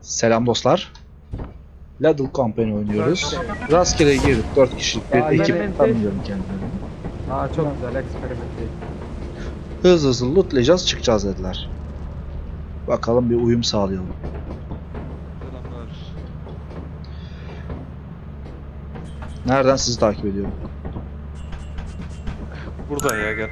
Selam dostlar. Ladle Company oynuyoruz. Rastgele girdik 4 kişilik bir Aa, ekip tanımıyorum kendilerini. Aa çok güzel eksperiment değil. Hızlı hızlı lootlayacağız çıkacağız dediler. Bakalım bir uyum sağlayalım. Selamlar. Nereden sizi takip ediyorum? Buradan ya. Gel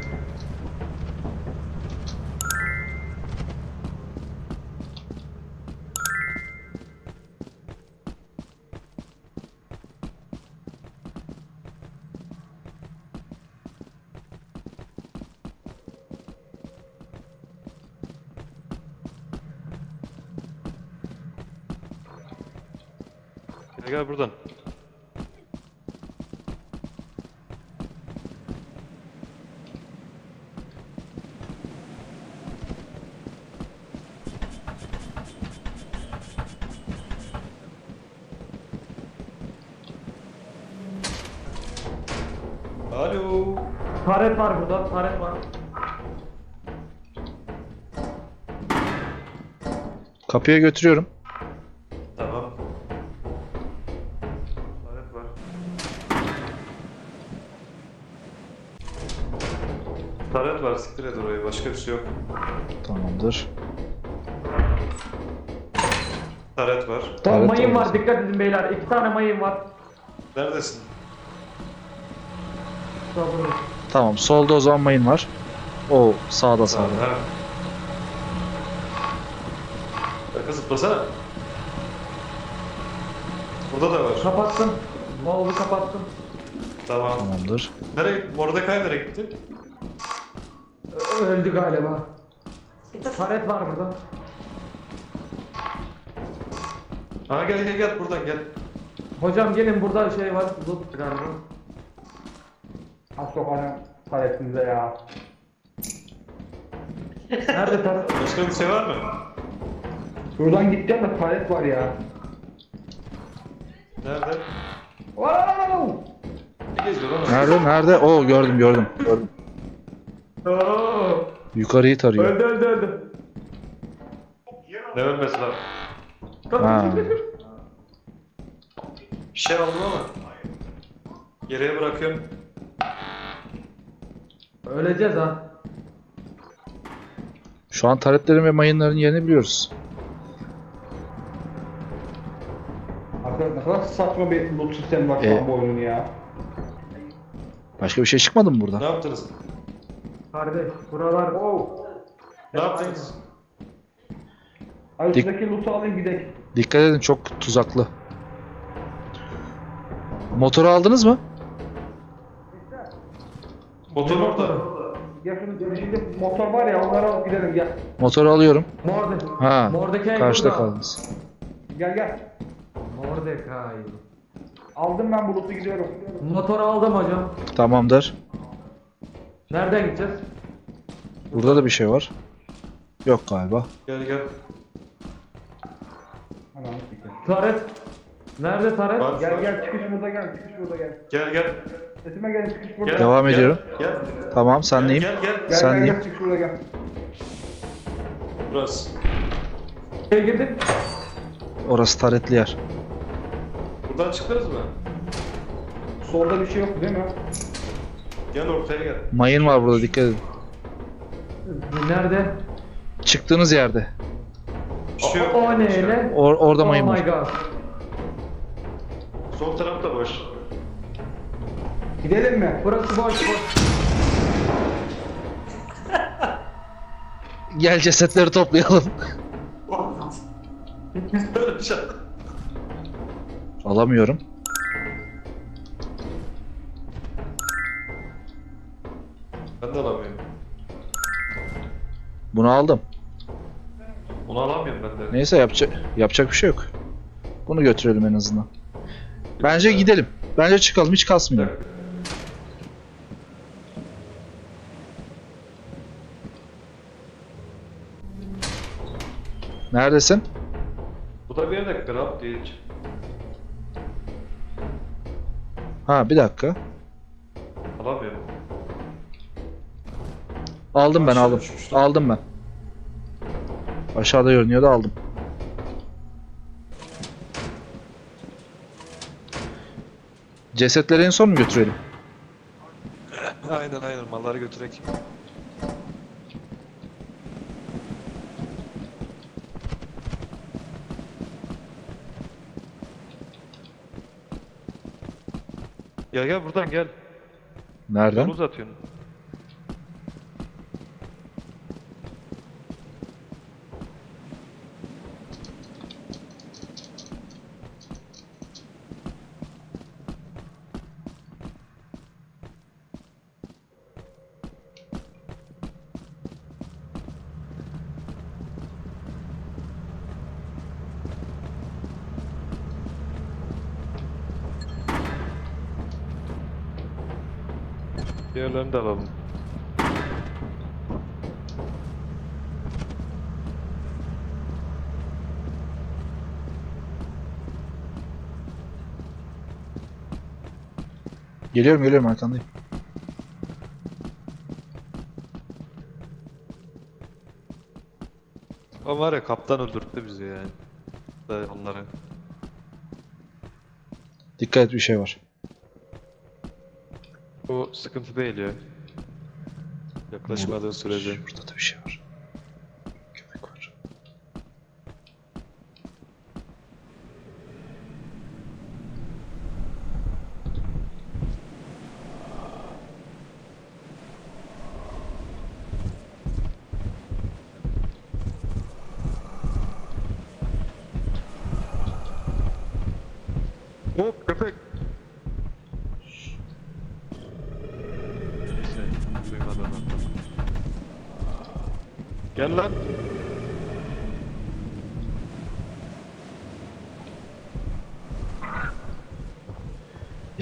Taret var burada, taret var. Kapıya götürüyorum. Tamam. Lanet var. Taret var, siktir et orayı. Başka bir şey yok. Tamamdır. Taret var. Tamam Taret mayın var, dikkat edin beyler. İki tane mayın var. Neredesin? Sabırlı. Tamam solda o zaman mayın var. O sağda sağda. Ha. Arka zıplasana. Burada da var. Kapattım. Moğol'u kapattım. Tamam. Tamamdır. Nereye gitti? Mordecai nereye gitti? Ö- Öldü galiba. Taret var burada. Ha gel gel gel buradan gel. Hocam gelin burada şey var. Loot galiba. Az sokağın taretinize ya. Nerede taret? Başka bir şey var mı? Buradan gitti ama taret var ya. Nerede? Wow! Ne geziyor lan? o? Nerede? Nerede? Oo gördüm gördüm. gördüm. Oo! Yukarıyı tarıyor. Öldü öldü öldü. Ne ölmesi lan? Ha. Bir şey aldım ama. Geriye bırakıyorum. Öleceğiz ha. Şu an taretlerin ve mayınların yerini biliyoruz. Arkadaşlar ne kadar saçma bir loot sistemi var E- şu an bu oyunun ya. Başka bir şey çıkmadı mı Ne yaptınız? Kardeş buralar Ne yaptınız? Ay Dik- şuradaki loot'u alayım gidelim. Dikkat edin çok tuzaklı. Motoru aldınız mı? Motor orada. Ya şunu şimdi motor var ya onları alıp gidelim gel. Motoru alıyorum. Morde. Ha. Mordecai Karşıda burada. kaldınız. Gel gel. Mordecai. Aldım ben bu loot'u gidiyorum. Motoru aldım hocam. Tamamdır. Nereden gideceğiz? Burada da bir şey var. Yok galiba. Gel gel. Siktir. Taret. Nerede taret? Gel gel çıkış burada gel çıkış burada gel. Gel gel. Sesime gelin çıkış burada. Gel. Gel Devam gel, ediyorum. Gel. Tamam senleyim. Gel gel. gel, Sen gel, gel çıkış burada gel. Burası. Şeye girdik. Orası taretli yer. Buradan çıkarız mı? Solda bir şey yok değil mi? Gel ortaya gel. Mayın var burada dikkat edin. Nerede? Çıktığınız yerde. Bir şey yok. O, ne şey öyle? Or- orada oh mayın my var. god. Sol taraf da boş. Gidelim mi? Burası boş boş. Gel cesetleri toplayalım. Şey. Alamıyorum. Ben de alamıyorum. Bunu aldım. Onu alamıyorum ben de. Neyse yapacak yapacak bir şey yok. Bunu götürelim en azından. Bence gidelim. Bence çıkalım hiç kasmayalım. Neredesin? Bu da bir yerde grab değil. Ha bir dakika. Alamıyorum. Aldım ben aldım. Aldım ben. Aşağıda görünüyordu aldım. Cesetleri en son mu götürelim? Aynen aynen malları götürek. Gel gel buradan gel. Nereden? Yolu uzatıyorsun. Diğerlerini de alalım. Geliyorum geliyorum arkandayım. O var ya kaptan öldürttü bizi yani. Onları. Dikkat et bir şey var. Bu sıkıntı değil ya. Yaklaşmadığı sürece. Burada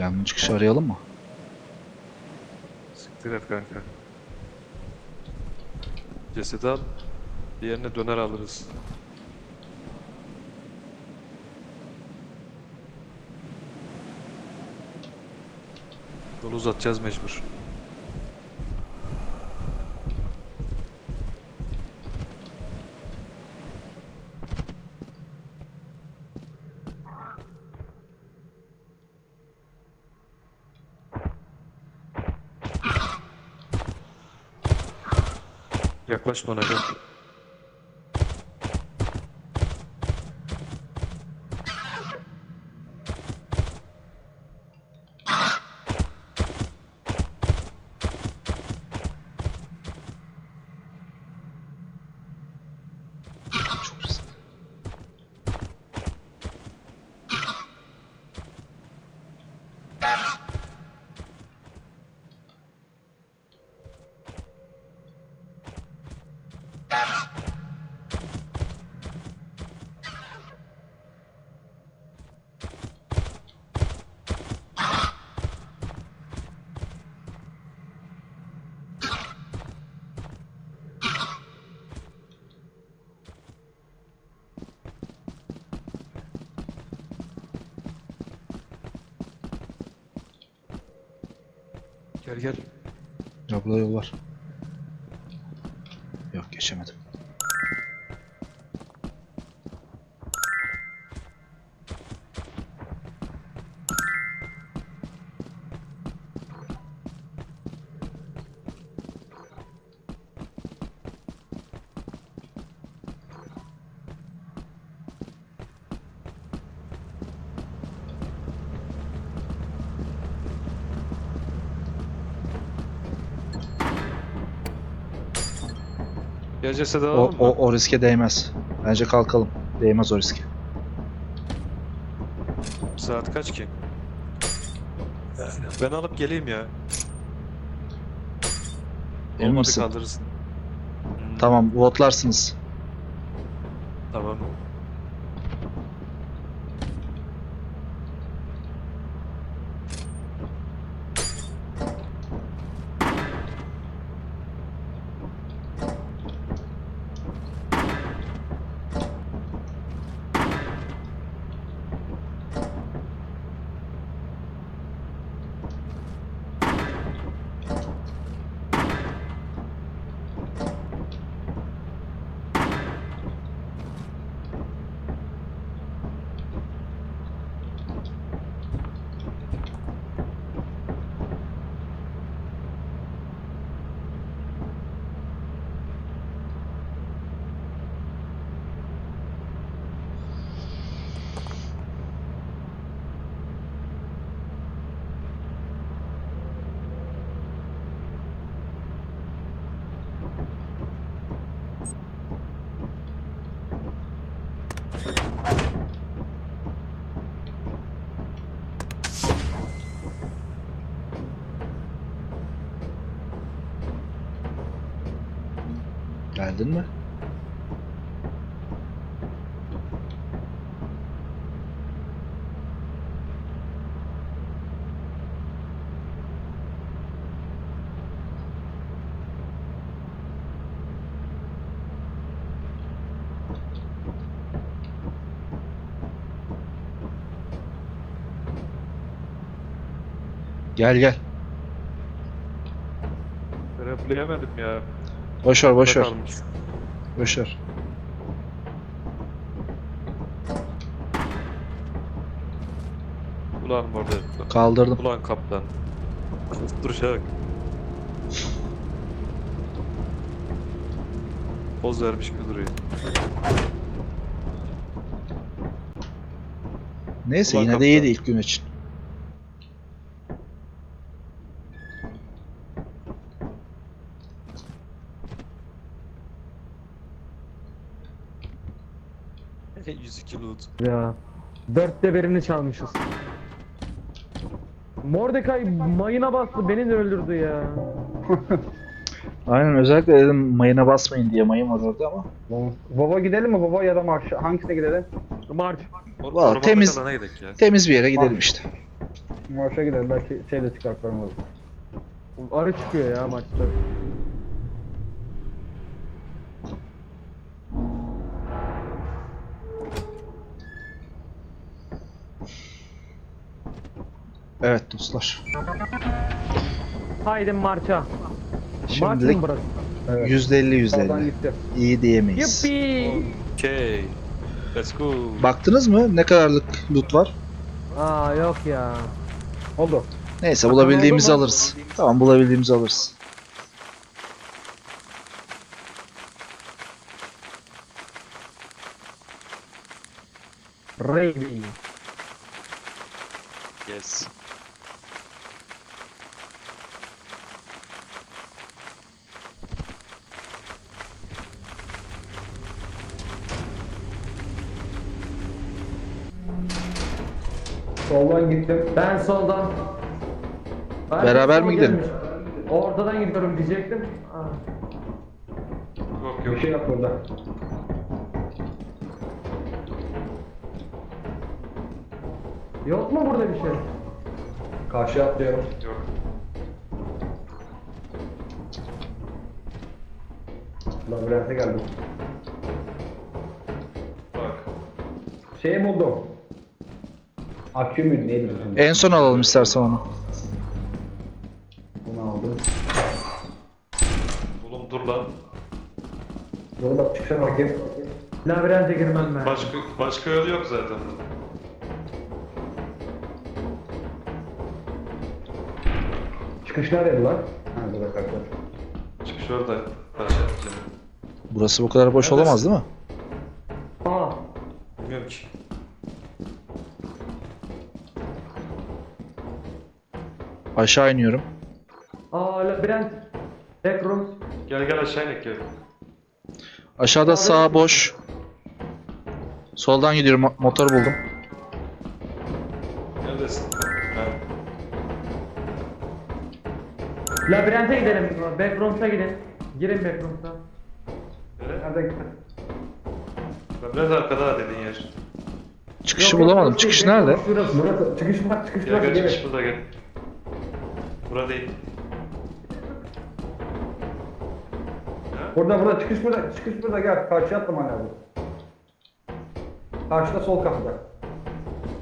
Yangın çıkışı arayalım mı? Siktir et kanka. Cesedi al. Diğerini döner alırız. Yolu uzatacağız mecbur. 说那个。Gel gel. Ya burada yol var. Yok geçemedim. Gel cesedi O, alalım o, mı? o riske değmez. Bence kalkalım. Değmez o riske. Saat kaç ki? Ben alıp geleyim ya. Emin Olmadı misin? kaldırırsın. Hmm, Tamam votlarsınız. Geldin mi? Gel gel. Repleyemedim ya. Boş ver boş ver. Kalmış. Boş ver. Ulan orada. Kaldırdım. Ulan kaptan. Kusturacak. Poz vermiş gibi duruyor. Neyse Ulan yine de kaptan. iyiydi ilk gün için. 102 loot. Ya. Dörtte birini çalmışız. Mordecai mayına bastı beni de öldürdü ya. Aynen özellikle dedim mayına basmayın diye mayın var orada ama. Baba gidelim mi baba ya da marş? Hangisine gidelim? Marş. Valla temiz-. Temiz bir yere gidelim işte. Marşa gidelim belki şey de çıkartlarım olur. Arı çıkıyor ya maçta. Evet dostlar. Haydi marça. Marş Şimdilik burası? Evet. %50 Sağdan %50. gitti. İyi diyemeyiz. Yuppi. Okay. Let's go. Baktınız mı ne kadarlık loot var? Aa yok ya. Oldu. Neyse Bakalım bulabildiğimizi oldu mu? alırız. Tamam bulabildiğimizi alırız. Raby. Yes. Soldan gittim. Ben soldan. Ben Beraber mi gidelim? gelmiş. Ortadan gidiyorum diyecektim. Aa. Yok Bir yok. şey yap burada. Yok mu burada bir şey? Karşıya atlıyorum. Yok. Labirente geldim. Bak. Şey buldum. Akü mü neydi? En son alalım istersen onu. Bunu aldım. Oğlum dur lan. Dur bak çıkışa bakayım. Labirente girmem ben. Başka başka yolu yok zaten. Çıkış neredeydi lan? Ha burada karşılar. Çıkış orada. Atacağım. Burası bu kadar boş Neredesin? olamaz değil mi? Aşağı iniyorum. Aa labirent. Backrooms. Gel gel aşağı inek gel. Aşağıda sağ boş. Soldan gidiyorum. mo- Motor buldum. Neredesin? Ha. Labirente gidelim. Backrooms'a gidin. Girin backrooms'a. Nere? Nerede gittin? Biraz arkada dediğin yer. Çıkışı Yok, yok, bulamadım. Çıkış nerede? Şurası. Burası çıkış bak çıkış Gel burası gel çıkış burada gel. Bura değil. Burada burada çıkış burada çıkış burada gel karşıya atlama hala bu. Karşıda sol kapıda.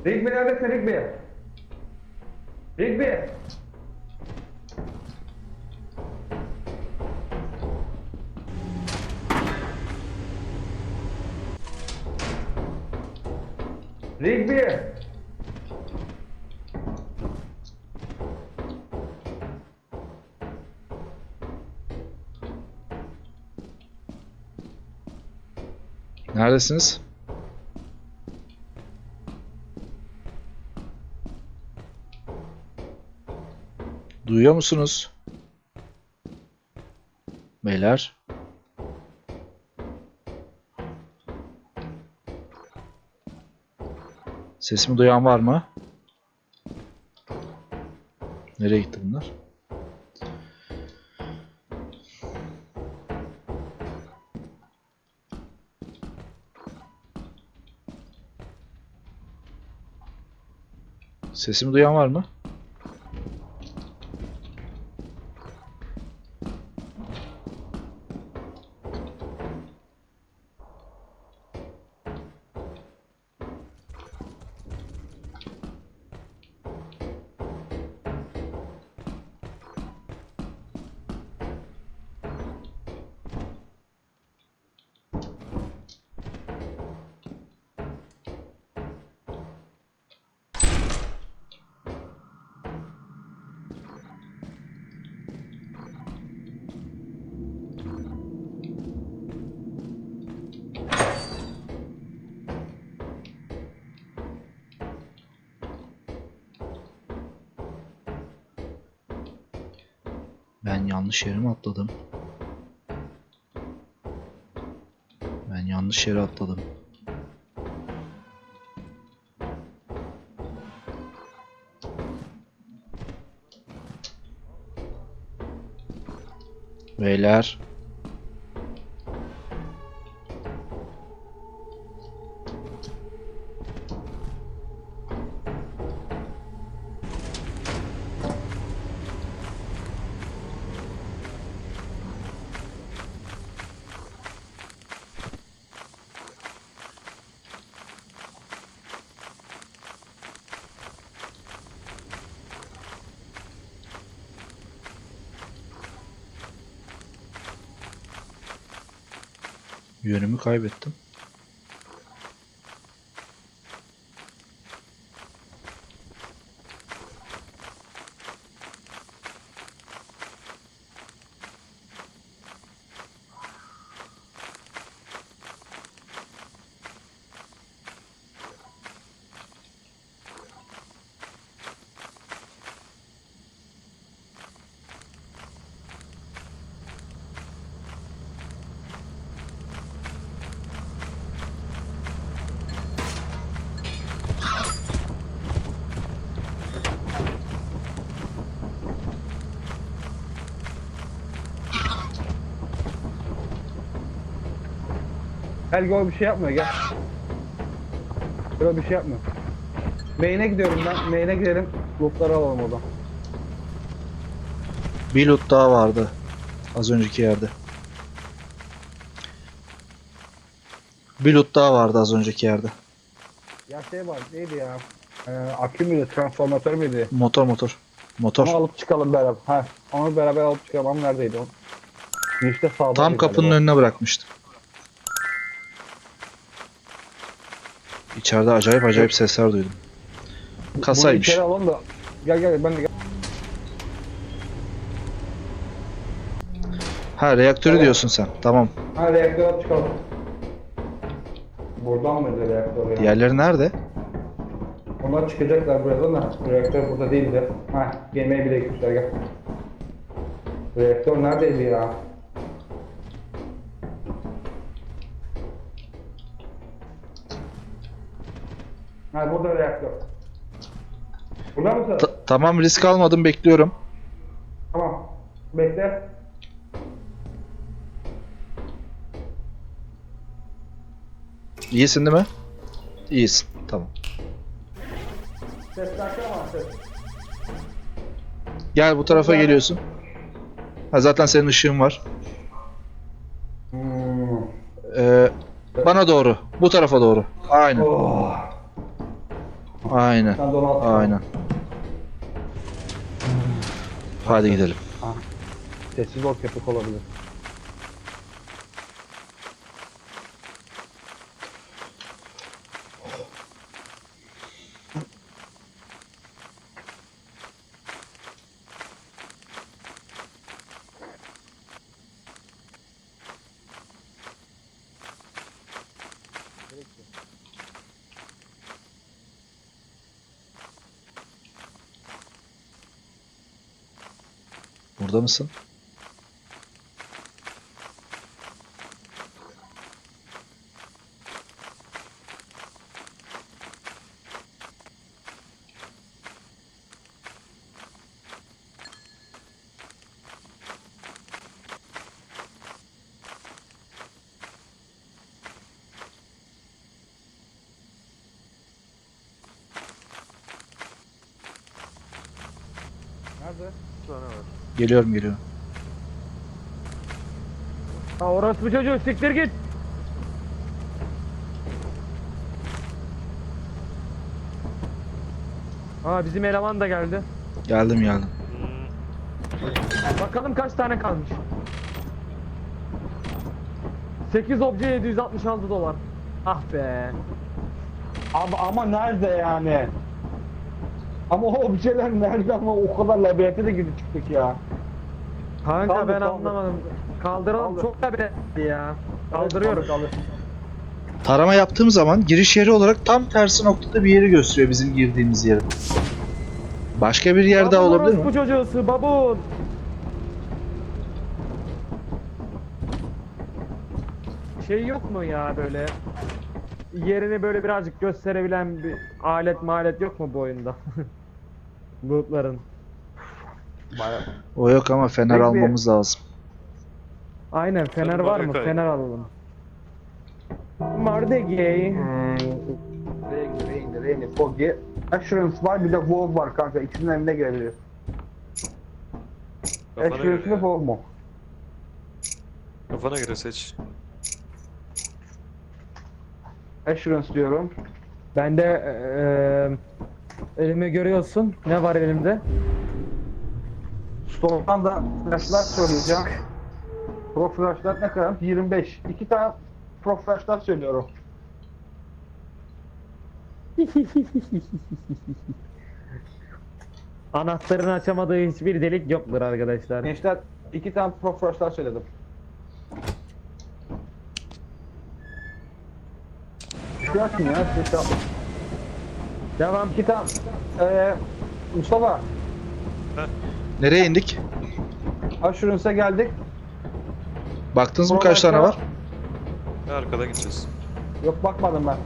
Rigby neredesin Rigby? Rigby. Rigby. Neredesiniz? Duyuyor musunuz? Beyler. Sesimi duyan var mı? Nereye gitti bunlar? Sesimi duyan var mı? Ben yanlış yere mi atladım? Ben yanlış yere atladım. Beyler. Yönümü kaybettim. Helge o bir şey yapmıyor gel. Böyle bir şey yapmıyor. Main'e gidiyorum ben. Main'e gidelim. Lootları alalım oradan. Bir loot daha vardı. Az önceki yerde. Bir loot daha vardı az önceki yerde. Ya şey var neydi ya? Ee, akü müydü? Transformatör müydü? Motor motor. Motor. Onu alıp çıkalım beraber. Ha, onu beraber alıp çıkalım. Ama neredeydi o? İşte sağda. Tam kapının önüne bırakmıştım. İçeride acayip acayip sesler duydum. Kasaymış. Bunu içeri alalım da. Gel gel ben de gel. Ha reaktörü Evet. diyorsun sen. Tamam. Ha reaktör alıp çıkalım. Buradan mıydı reaktör ya? Diğerleri nerede? Onlar çıkacaklar birazdan da. Reaktör burada değildi. Ha yemeğe bile gitmişler gel. Reaktör neredeydi ya? Ha burada reaktör. Burada mısın? Ta- tamam risk almadım bekliyorum. Tamam. Bekle. İyisin değil mi? İyisin. Tamam. Ses ama ses. Gel bu tarafa geliyorsun. Ha zaten senin ışığın var. Hmm. Ee, bana doğru. Bu tarafa doğru. Aynen. Oh. Aynen. Aynen. Hadi gidelim. Sessiz ol köpek olabilir. mısın? nada Bir tane var. Geliyorum geliyorum. Ha orası bu çocuğu siktir git. Ha bizim eleman da geldi. Geldim geldim. Bakalım kaç tane kalmış. 8 obje 766 dolar. Ah be. Ama, ama nerede yani? Ama o objeler nerede ama o kadar labirente de gidip çıktık ya. Kanka Kaldır, ben kaldır. anlamadım. Kaldıralım Kaldır. çok da bir ya. Kaldırıyorum. Kaldır, kaldır. Tarama yaptığım zaman giriş yeri olarak tam tersi noktada bir yeri gösteriyor bizim girdiğimiz yeri. Başka bir yer daha olabilir mi? orospu çocuğusu babun. Şey yok mu ya böyle yerini böyle birazcık gösterebilen bir alet malet yok mu bu oyunda? Bulutların. O yok ama fener Peki. almamız lazım. Aynen fener var mı? Marika. Fener alalım. Mardegay. Reyni, Reyni, Reyni, Foggy. Assurance var bir de Vogue var kanka. İkisinden birine girebilir. Kafana Assurance göre. mi Vogue mu? Kafana göre seç. Assurance diyorum. Ben de eee elimi görüyorsun. Ne var elimde? Store'dan da flashlar söyleyeceğim. Pro flashlar ne kadar? 25. İki tane pro flashlar söylüyorum. Anahtarın açamadığı hiçbir delik yoktur arkadaşlar. Gençler iki tane pro flashlar söyledim. Şu açın ya. yapın. Devam. İki tane. Eee Mustafa. Nereye indik? Assurance'a geldik. Baktınız mı kaç tane var? Ve arkadan gideceğiz. Yok bakmadım ben.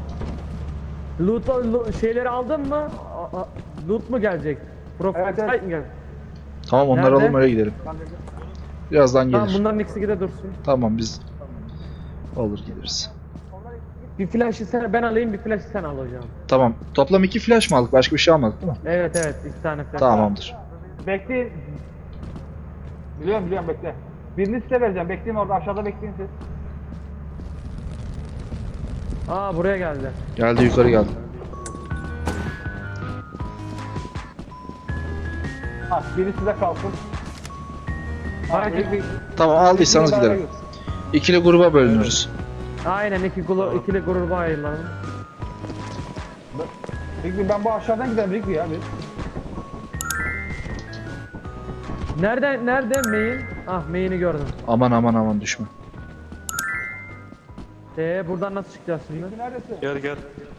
Loot, lo- şeyleri aldın mı? A- a- Loot mu gelecek? Profile Evet, evet. site mi gelecek? Tamam onları Nerede? alalım öyle gidelim. Birazdan Tamam gelir. bunların ikisi de dursun. Tamam biz alır gideriz. Bir flash'ı sen ben alayım bir flash'ı sen al hocam. Tamam. Toplam iki flash mı aldık? Başka bir şey almadık değil mi? Evet evet iki tane flash. Tamamdır. Bekleyin. Biliyorum biliyorum bekle. Birini size vereceğim. Bekleyin orada aşağıda bekleyin siz. Aa buraya geldi. Geldi yukarı geldi. Ha biri size kalsın. Haydi bir- Tamam aldıysanız gidelim. İkili gruba bölünürüz. Aynen iki gulu, ikili gruba ayrılalım. Rigby ben bu aşağıdan gidelim Rigby ya biz. Nerede nerede main? Ah main'i gördüm. Aman aman aman düşme. Ee buradan nasıl çıkacağız şimdi? Rigby neredesin? Gel gel.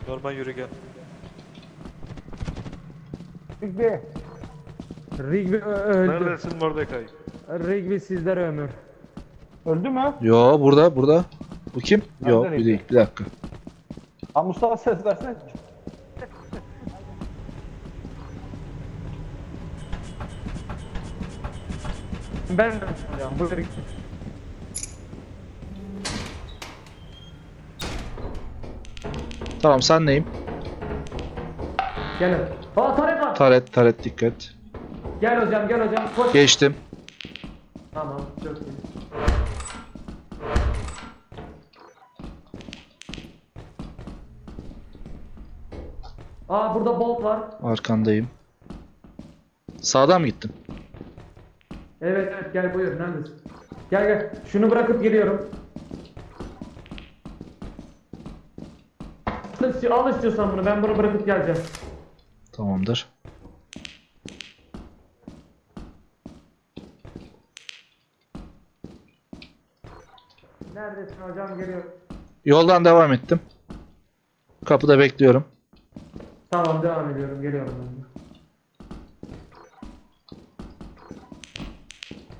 Normal yürü gel. Rigby. Rigby ö- öldü. Neredesin Mordecai? Rigby sizlere ömür. Öldü mü? Yo burada burada. Bu kim? Nerede bir değil. Bir dakika. Ha Mustafa ses versene. Ben de buyur. Tamam sen neyim? Gel. Aa taret var. Taret taret dikkat. Gel hocam gel hocam. Koş. Geçtim. Tamam çok iyi. Aa burada bolt var. Arkandayım. Sağdan mı gittim? Evet evet gel buyur neredesin? Gel gel. Şunu bırakıp geliyorum. Al istiyorsan bunu ben bunu bırakıp geleceğim. Tamamdır. Neredesin hocam geliyorum. Yoldan devam ettim. Kapıda bekliyorum. Tamam devam ediyorum geliyorum ben de.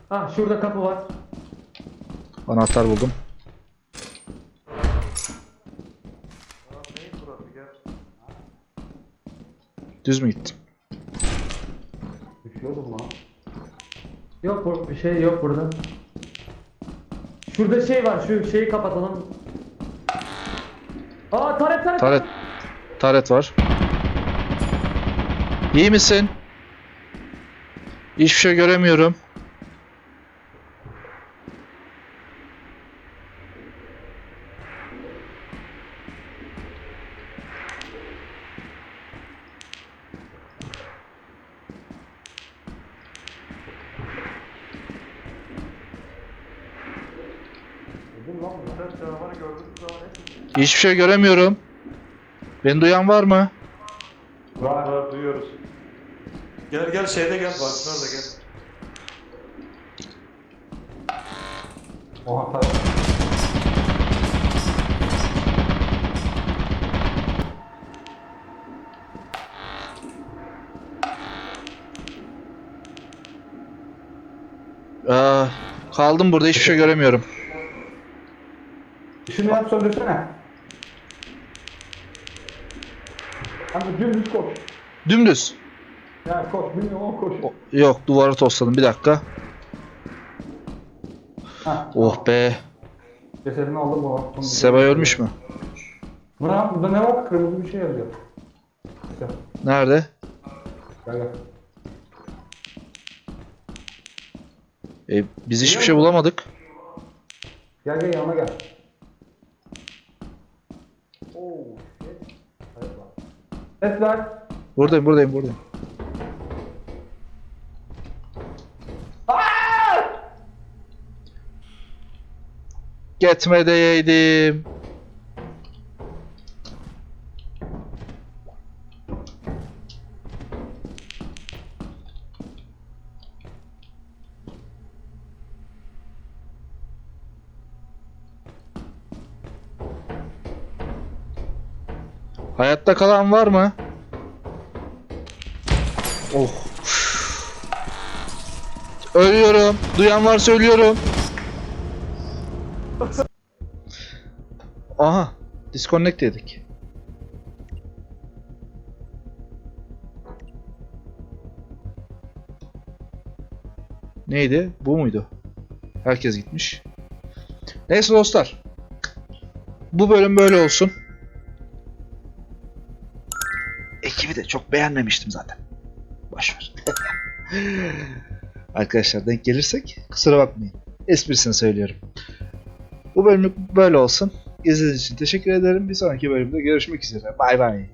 Ah şurada kapı var. Anahtar buldum. Düz mü gittim? Düşüyordum lan. Yok bu- bir şey yok burada. Şurada şey var şu şeyi kapatalım. Aa taret taret. Taret. Taret var. İyi misin? Hiçbir şey göremiyorum. Hiçbir şey göremiyorum. Beni duyan var mı? Var. Var duyuyoruz. Gel gel şeyde gel Barkın orada gel. Oha taret. Aa, kaldım burada hiçbir şey göremiyorum. Şunu yap söndürsene. Kanka dümdüz koş. Dümdüz. Ya koş bilmiyorum ama koş. O- yok duvarı tosladım bir dakika. Ha. Oh be. Cesedini aldım baba. Seba ölmüş mü? Bu ne yap? Burada ne var? Kırmızı bir şey yazıyor. Gel Nerede? gel. E, biz hiçbir şey bulamadık. Gel gel yanıma gel. Oo. Ses ver. Buradayım buradayım buradayım. Deyeydim. Hayatta kalan var mı? Oh. Ölüyorum. Duyan varsa ölüyorum. Aha. Disconnect dedik. Neydi? Bu muydu? Herkes gitmiş. Neyse dostlar. Bu bölüm böyle olsun. Ekibi de çok beğenmemiştim zaten. Boşver. Arkadaşlar denk gelirsek kusura bakmayın. Esprisini söylüyorum. Bu bölümlük böyle olsun. İzlediğiniz için teşekkür ederim. Bir sonraki bölümde görüşmek üzere. Bay bay.